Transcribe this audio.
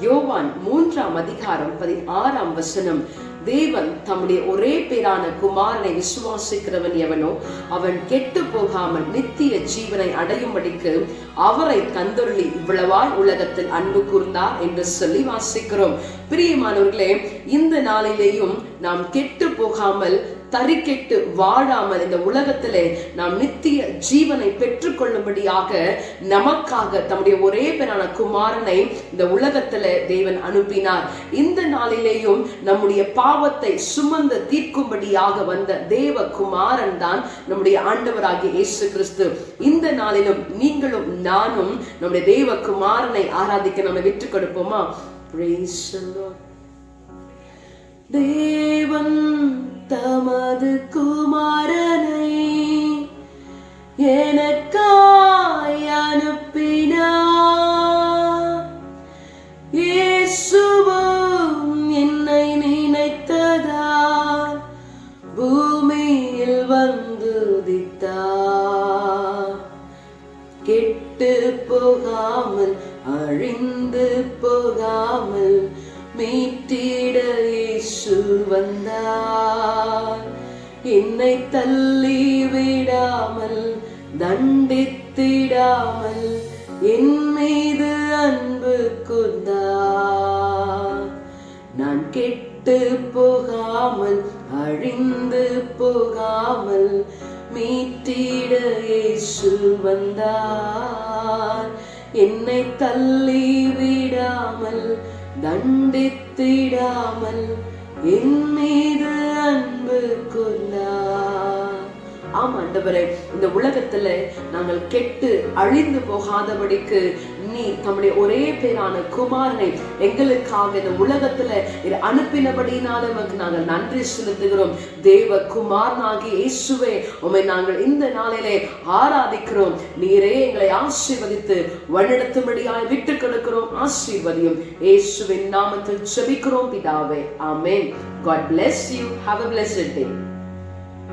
யோவான் மூன்றாம் அதிகாரம் பதினாறாம் வசனம். தேவன் தம்முடைய ஒரே பேரான குமாரனை விசுவாசிக்கிறவன் எவனோ அவன் கெட்டு போகாமல் நித்திய ஜீவனை அடையும்படிக்கு அவரை தந்தொருளி இவ்வளவாய் உலகத்தில் அன்பு கூர்ந்தார் என்று சொல்லி வாசிக்கிறோம். பிரியமானவர்களே இந்த நாளிலேயும் நாம் கெட்டு போகாமல் தறிக்கெட்டு வாழாமல் இந்த உலகத்திலே நாம் நித்திய ஜீவனை பெற்றுக்கொள்ளும்படியாக நமக்காக தம்முடைய ஒரே பேரான குமாரனை இந்த உலகத்துல தேவன் அனுப்பினார். இந்த நாளிலேயும் நம்முடைய பாவத்தை சுமந்து தீர்க்கும்படியாக வந்த தேவ குமாரன் தான் நம்முடைய ஆண்டவராகிய இயேசு கிறிஸ்து. இந்த நாளிலும் நீங்களும் நானும் நம்முடைய தேவ குமாரனை ஆராதிக்க நம்ம விட்டு கொடுப்போமா? தேவன் தமது குமாரனை எனக்காய் அனுப்பினார் இயேசுவும் என்னை நினைத்ததா? பூமியில் வந்து உதித்தார் கெட்டு போகாமல் அழிந்து போகாமல் மீட்டிட இயேசு வந்தார். என்னை தள்ளி விடாமல் தண்டித்திடாமல் என் மீது அன்பு கூர்ந்தார் நான் கெட்டு போகாமல் அழிந்து போகாமல் மீட்டிட இயேசு வந்தார். என்னை தள்ளி விடாமல் தண்டித்திடாமல் என் மீது அன்பு கொள்ளா. ஆமா ஆண்டவரே இந்த உலகத்துல நாங்கள் கெட்டு அழிந்து போகாதபடிக்கு நீர் தம்முடைய ஒரே பேரான குமாரனை எங்களுக்காக இந்த உலகத்துல அனுப்பினபடினால உமக்கு நாங்கள் நன்றி செலுத்துகிறோம். தேவ குமாரனாகி இயேசுவே உமை நாங்கள் இந்த நாளிலே ஆராதிக்கிறோம். நீரே எங்களை ஆசீர்வதித்து வழிநடத்தும்படியாய் விட்டு கொடுக்கிறோம். ஆசீர்வதியும் இயேசுவின் நாமத்தில் செபிக்கிறோம் பிதாவே. ஆமேன். God bless you. Have a blessed day.